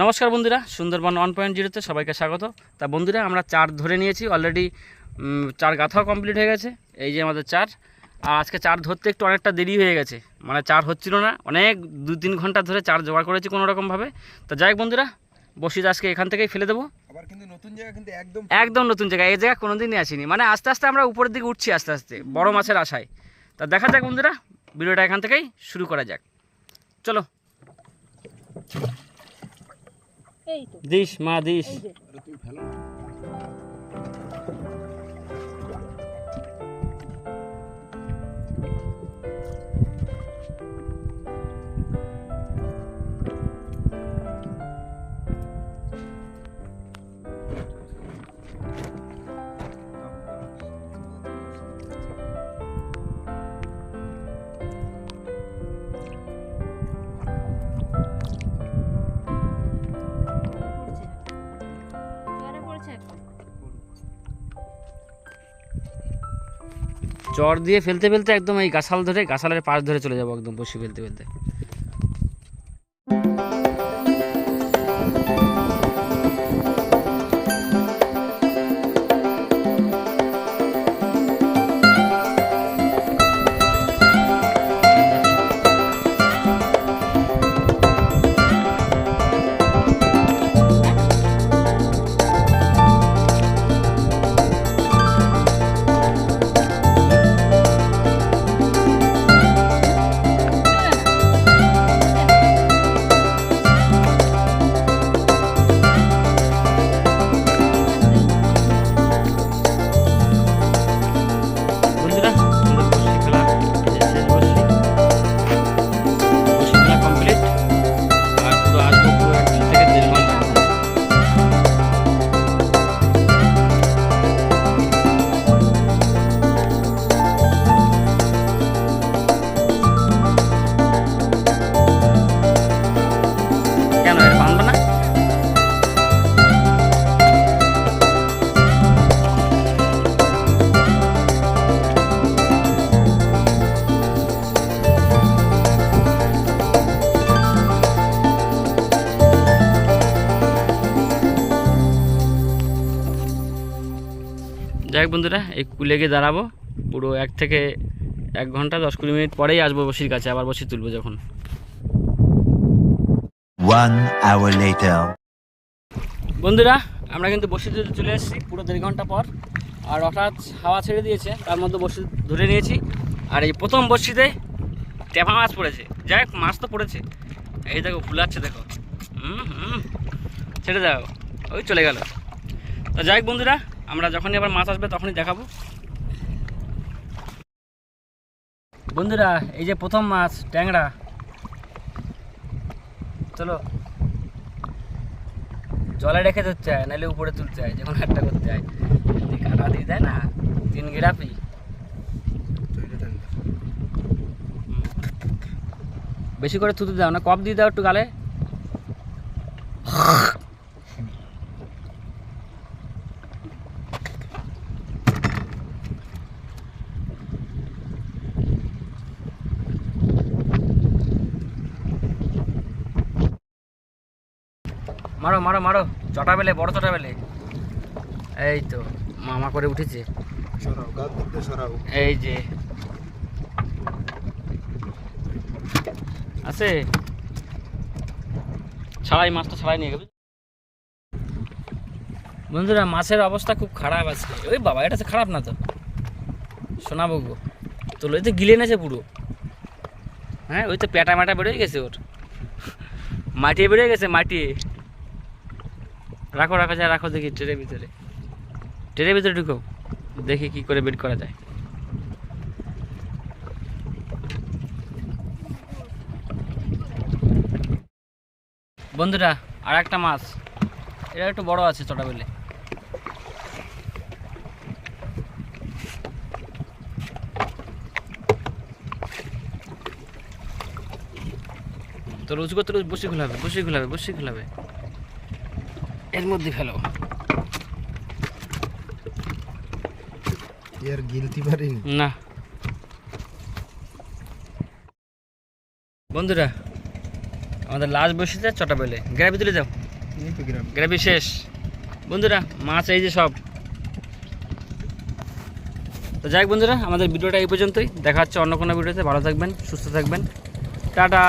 নমস্কার বন্ধুরা Sundarban one point জিরোতে সবাইকে স্বাগত। তা বন্ধুরা আমরা চার ধরে নিয়েছি অলরেডি চার গাথাও কমপ্লিট হয়ে গেছে এই যে আমাদের চার। আর আজকে চার ধরতে একটু অনেকটা দেরি হয়ে গেছে মানে চার হচ্ছিল না অনেক দু তিন ঘণ্টা ধরে চার জোগাড় করেছি কোনো রকমভাবে তো যাই হোক বন্ধুরা বসিত আজকে এখান থেকেই ফেলে দেবো। আবার কিন্তু নতুন জায়গা কিন্তু একদম একদম নতুন জায়গা এই জায়গা কোনোদিনই আসিনি। মানে আস্তে আস্তে আমরা উপরের দিকে উঠছি আস্তে আস্তে বড় মাছের আশায়। তা দেখা যাক বন্ধুরা ভিডিওটা এখান থেকেই শুরু করা যাক। চলো এই দিস মা দিস। চর দিয়ে ফেলতে ফেলতে একদম এই গাছাল ধরে, গাছালের পাশ ধরে চলে যাব একদম বসি ফেলতে ফেলতে। যাই হোক বন্ধুরা এই কুলে গিয়ে দাঁড়াবো। পুরো এক থেকে এক ঘণ্টা দশ কুড়ি মিনিট পরেই আসব বসির কাছে আবার বসি তুলবো যখন। One hour later. বন্ধুরা আমরা কিন্তু বসি চলে এসেছি পুরো দেড় ঘণ্টা পর। আর হঠাৎ হাওয়া ছেড়ে দিয়েছে তার মধ্যে বসি ধরে নিয়েছি। আর এই প্রথম বসিতে টেপা মাছ পড়েছে। যাই হোক মাছ তো পড়েছে। এই দেখো ফুলাচ্ছে দেখো। হুম হুম ছেড়ে দাও। ওই চলে গেল। তো যাই হোক বন্ধুরা আমরা যখনই আবার মাছ আসবে তখনই দেখাবো। বন্ধুরা, এই যে প্রথম মাছ, ট্যাংরা। চলো। জলে রেখে ধরতে হয় নাহলে উপরে তুলতে হয় যখন একটা করতে হয় কাটা দিয়ে দেয় না, তিন গিরাপি। বেশি করে থুতু দাও না, কপ দিয়ে দাও একটু গালে। মারো মারো মারো। চটা বেলে বড় চটা বেলে। এই তো মামা করে উঠেছে। এই যে। আছে? ছাড়াই মাছটা ছাড়াই নিয়ে গেবে বন্ধুরা মাছের অবস্থা খুব খারাপ আছে ওই বাবা এটা তো খারাপ না তো। শোনাবো গো। তো ওই তো গিলে নেছে পুরো। হ্যাঁ ওই তো পেটা ম্যাটা বেরোয় গেছে ওর। মাটিয়ে বেরোয় গেছে মাটিয়ে। রাখো রাখো, যা রাখো দেখি ট্রেনের ভিতরে। ট্রেনের ভিতরে ঢুকো, দেখি কি করে বের করা যায়। বন্ধুরা আর একটা মাছ। এটা একটু বড় আছে চটা বেলে তো রোজ করতে রোজ বসে খোলাবে বসে খোলাবে বসে খোলাবে এর মধ্যে ফেলো। এর গিলতি পারিনি না? বন্ধুরা আমাদের লাস্ট বসিতে চটা বেলে গ্রাবি তুলে যাও। গ্রাবি শেষ। বন্ধুরা মাছ এই যে সব। তো যাই বন্ধুরা আমাদের ভিডিওটা এই পর্যন্তই। দেখা হচ্ছে অন্য কোনো ভিডিওতে। ভালো থাকবেন সুস্থ থাকবেন। টাটা!